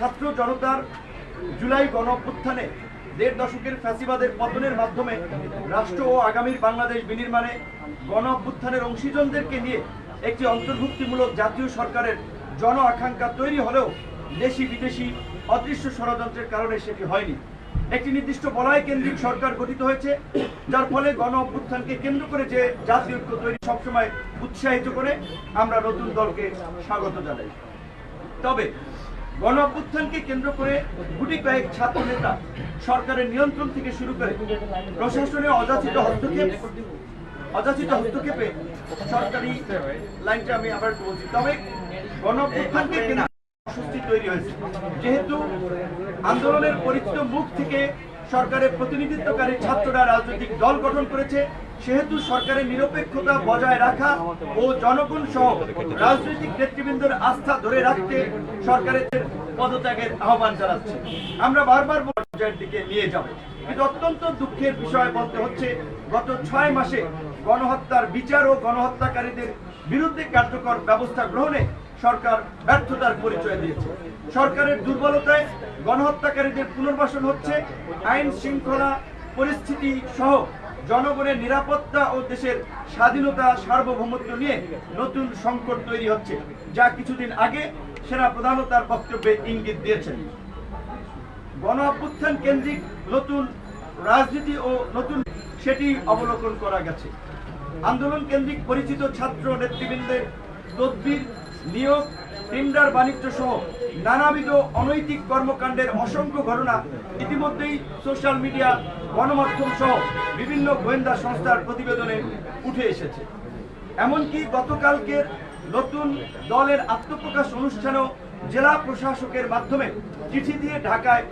ছাত্র জনতার জুলাই গণ অভ্যুত্থানে দেড় দশকের ফ্যাসিবাদের পতনের মাধ্যমে রাষ্ট্র ও আগামীর বাংলাদেশ বিনির্মাণে গণ অভ্যুত্থানের অংশীজনদেরকে নিয়ে একটি অন্তর্ভুক্তিমূলক জাতীয় সরকারের জন আকাঙ্ক্ষা তৈরি হলেও দেশি বিদেশি অদৃশ্য ষড়যন্ত্রের কারণে সেটি হয়নি। একটি নির্দিষ্ট বলয় কেন্দ্রিক সরকার গঠিত হয়েছে, যার ফলে গণ অভ্যুত্থানকে কেন্দ্র করে যে জাতীয় ঐক্য তৈরি সবসময় উৎসাহিত করে আমরা নতুন দলকে স্বাগত জানাই। তবে গণ অভ্যুত্থানকে কেন্দ্র করে গুটি কয়েক ছাত্র নেতা সরকারের নিয়ন্ত্রণ থেকে শুরু করে প্রশাসনের অযাচিত হস্তক্ষেপ, অযাচিত হস্তক্ষেপে সরকারি লাইনটা আমি আবার বলছি। তবে গণ অভ্যুত্থানকে কেনা অস্বস্তি তৈরি হয়েছে। যেহেতু আন্দোলনের পরিচিত মুখ থেকে সরকারের প্রতিনিধিত্বকারী ছাত্ররা রাজনৈতিক দল গঠন করেছে, সেহেতু সরকারের নিরপেক্ষতা বজায় রাখা ও জনগণ সহ রাজনৈতিক নেতৃবৃন্দের আস্থা ধরে রাখতে সরকারের পদত্যাগের আহ্বান জানাচ্ছে। আমরা বারবার পর্যায়ের দিকে নিয়ে যাব। কিন্তু অত্যন্ত দুঃখের বিষয় বলতে হচ্ছে, গত ছয় মাসে গণহত্যার বিচার ও গণহত্যাকারীদের বিরুদ্ধে কার্যকর ব্যবস্থা গ্রহণে সরকার ব্যর্থতার পরিচয় দিয়েছে। সরকারের দুর্বলতায় গণহত্যাকারীদের পুনর্বাসন হচ্ছে, আইন শৃঙ্খলা পরিস্থিতি সহ জনগণের নিরাপত্তা ও দেশের স্বাধীনতা, সার্বভৌমত্ব নিয়ে নতুন সংকট তৈরি হচ্ছে, যা কিছুদিন আগে সেনা প্রধানও তার বক্তব্যে ইঙ্গিত দিয়েছেন। গণ অভ্যুত্থান কেন্দ্রিক নতুন রাজনীতি ও নতুন সেটি অবলোকন করা গেছে। আন্দোলন কেন্দ্রিক পরিচিত ছাত্র নেতৃবৃন্দের তদবির নিয়োগ টেন্ডার বাণিজ্য সহ নানাবিধ অনৈতিক কর্মকাণ্ডের অসংখ্য ঘটনা ইতিমধ্যেই সোশ্যাল মিডিয়া, গণমাধ্যম সহ বিভিন্ন গোয়েন্দা সংস্থার প্রতিবেদনে উঠে এসেছে। এমনকি গতকালকের নতুন দলের আত্মপ্রকাশ অনুষ্ঠানেও জেলা প্রশাসকের মাধ্যমে চিঠি দিয়ে ঢাকায়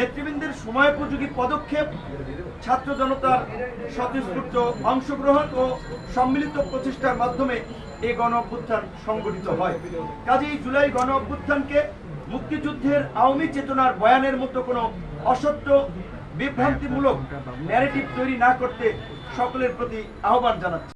নেতৃবৃন্দের সময়োপযোগী পদক্ষেপ, ছাত্র জনতার স্বতঃস্ফূর্ত অংশগ্রহণ ও সম্মিলিত প্রচেষ্টার মাধ্যমে এই গণ অভ্যুত্থান সংগঠিত হয়। কাজেই জুলাই গণ অভ্যুত্থানকে মুক্তিযুদ্ধের আওয়ামী চেতনার বয়ানের মতো কোনো অসত্য, বিভ্রান্তিমূলক ন্যারেটিভ তৈরি না করতে সকলের প্রতি আহ্বান জানাচ্ছি।